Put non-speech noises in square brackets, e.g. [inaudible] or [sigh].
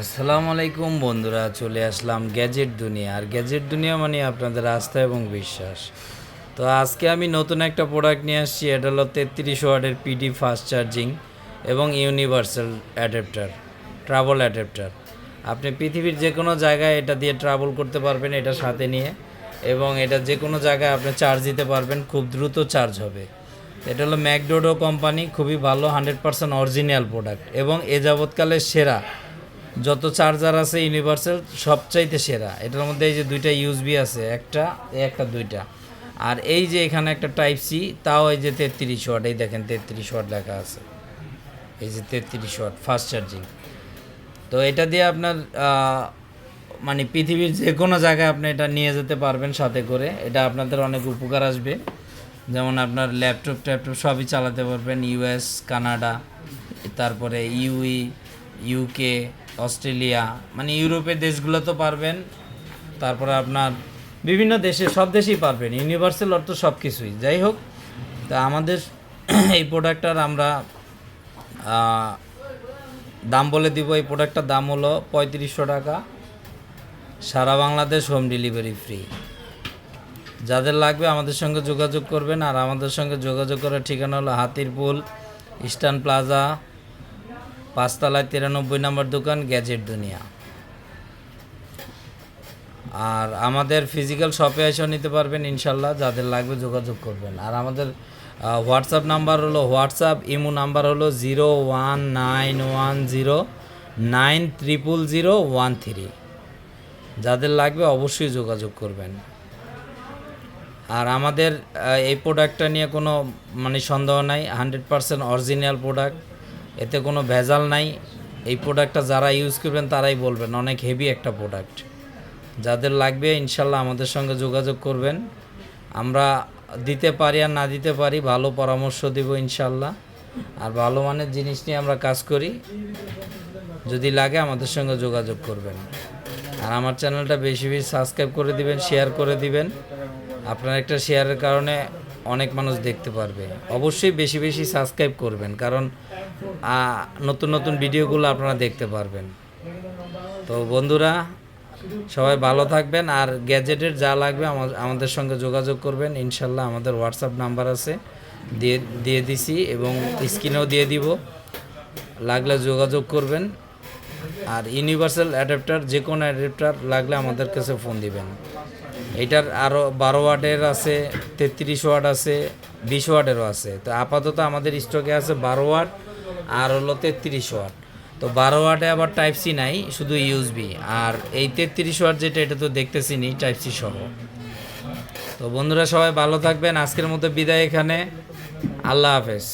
আসসালামু আলাইকুম বন্ধুরা, চলে আসলাম গ্যাজেট দুনিয়া। আর গ্যাজেট দুনিয়া মানে আপনাদের আস্থা এবং বিশ্বাস। তো আজকে আমি নতুন একটা প্রোডাক্ট নিয়ে আসছি, এটা হলো তেত্রিশ ওয়ার্ডের পিডি ফাস্ট চার্জিং এবং ইউনিভার্সাল অ্যাডাপ্টার ট্রাভেল অ্যাডাপ্টার আপনি পৃথিবীর যে কোনো জায়গায় এটা দিয়ে ট্রাভেল করতে পারবেন এটা সাথে নিয়ে এবং এটা যে কোনো জায়গায় আপনি চার্জ দিতে পারবেন, খুব দ্রুত চার্জ হবে। এটা হলো ম্যাকডোডো কোম্পানি, খুবই ভালো হান্ড্রেড পার্সেন্ট অরিজিনাল প্রোডাক্ট এবং এ যাবৎকালের সেরা যত চার্জার আছে ইউনিভার্সাল সবচাইতে সেরা। এটার মধ্যে এই যে দুইটা ইউএসবি আছে, একটা একটা দুইটা। আর এই যে এখানে একটা টাইপ সি তাও এই যে তেত্রিশ ওয়াট এই দেখেন তেত্রিশ ওয়াট লেখা আছে। এই যে তেত্রিশ ওয়াট ফাস্ট চার্জিং তো এটা দিয়ে আপনার মানে পৃথিবীর যে কোনো জায়গায় আপনি এটা নিয়ে যেতে পারবেন সাথে করে। এটা আপনাদের অনেক উপকার আসবে। যেমন আপনার ল্যাপটপ ট্যাপটপ সবই চালাতে পারবেন ইউএস কানাডা তারপরে ইউই ইউকে অস্ট্রেলিয়া মানে ইউরোপের দেশগুলো তো পারবেন, তারপরে আপনার বিভিন্ন দেশে, সব দেশেই পারবেন, ইউনিভার্সাল অর্থ সব কিছুই। যাই হোক, তা আমাদের [clears throat] এই প্রোডাক্টটার আমরা দাম বলে দিব, এই প্রোডাক্টটার দাম হলো পঁয়ত্রিশশো টাকা। সারা বাংলাদেশ হোম ডেলিভারি ফ্রি যাদের লাগবে আমাদের সঙ্গে যোগাযোগ করবেন, আর আমাদের সঙ্গে যোগাযোগ করার ঠিকানা হলো হাতিরপুল, ইস্টার্ন প্লাজা পাঁচতলায় তিরানব্বই নম্বর দোকান, গ্যাজেট দুনিয়া। আর আমাদের ফিজিক্যাল শপে এসেও নিতে পারবেন ইনশাল্লাহ, যাদের লাগবে যোগাযোগ করবেন। আর আমাদের হোয়াটসঅ্যাপ নাম্বার হলো হোয়াটসঅ্যাপ ইমো নাম্বার হলো zero one nine one zero nine triple zero one three যাদের লাগবে অবশ্যই যোগাযোগ করবেন। আর আমাদের এই প্রোডাক্টটা নিয়ে কোনো মানে সন্দেহ নাই হান্ড্রেড পারসেন্ট অরিজিনাল প্রোডাক্ট এতে কোনো ভেজাল নাই। এই প্রোডাক্টটা যারা ইউজ করবেন, তারাই বলবেন, অনেক হেভি একটা প্রোডাক্ট যাদের লাগবে, ইনশাল্লাহ আমাদের সঙ্গে যোগাযোগ করবেন। আমরা দিতে পারি আর না দিতে পারি, ভালো পরামর্শ দিব ইনশাল্লাহ। আর ভালো মানের জিনিস নিয়ে আমরা কাজ করি। যদি লাগে, আমাদের সঙ্গে যোগাযোগ করবেন। আর আমার চ্যানেলটা বেশি বেশি সাবস্ক্রাইব করে দিবেন শেয়ার করে দিবেন। আপনার একটা শেয়ারের কারণে অনেক মানুষ দেখতে পারবে। অবশ্যই বেশি বেশি সাবস্ক্রাইব করবেন, কারণ নতুন নতুন ভিডিওগুলো আপনারা দেখতে পারবেন। তো বন্ধুরা, সবাই ভালো থাকবেন আর গ্যাজেটের যা লাগবে আমা- আমাদের সঙ্গে যোগাযোগ করবেন। ইনশাল্লাহ আমাদের হোয়াটসঅ্যাপ নাম্বার আছে, দিয়ে দিয়ে দিছি এবং স্ক্রিনেও দিয়ে দিব। লাগলে যোগাযোগ করবেন। আর ইউনিভার্সাল অ্যাডাপ্টার যে কোনো অ্যাডাপ্টার লাগলে আমাদের কাছে ফোন দিবেন। এটার আরও বারো ওয়াটের আছে, তেত্রিশ ওয়াট আছে, বিশ ওয়াটেরও আছে। তো আপাতত আমাদের স্টকে আছে বারো ওয়াট আর হলো তেত্রিশ ওয়াট তো বারো ওয়াটে আবার টাইপ সি নাই, শুধু ইউজবি আর এই তেত্রিশ ওয়াট যেটা, এটা তো দেখতেছি নি, টাইপ সি সহ। তো বন্ধুরা সবাই ভালো থাকবেন। আজকের মতো বিদায় এখানে। আল্লাহ হাফেজ।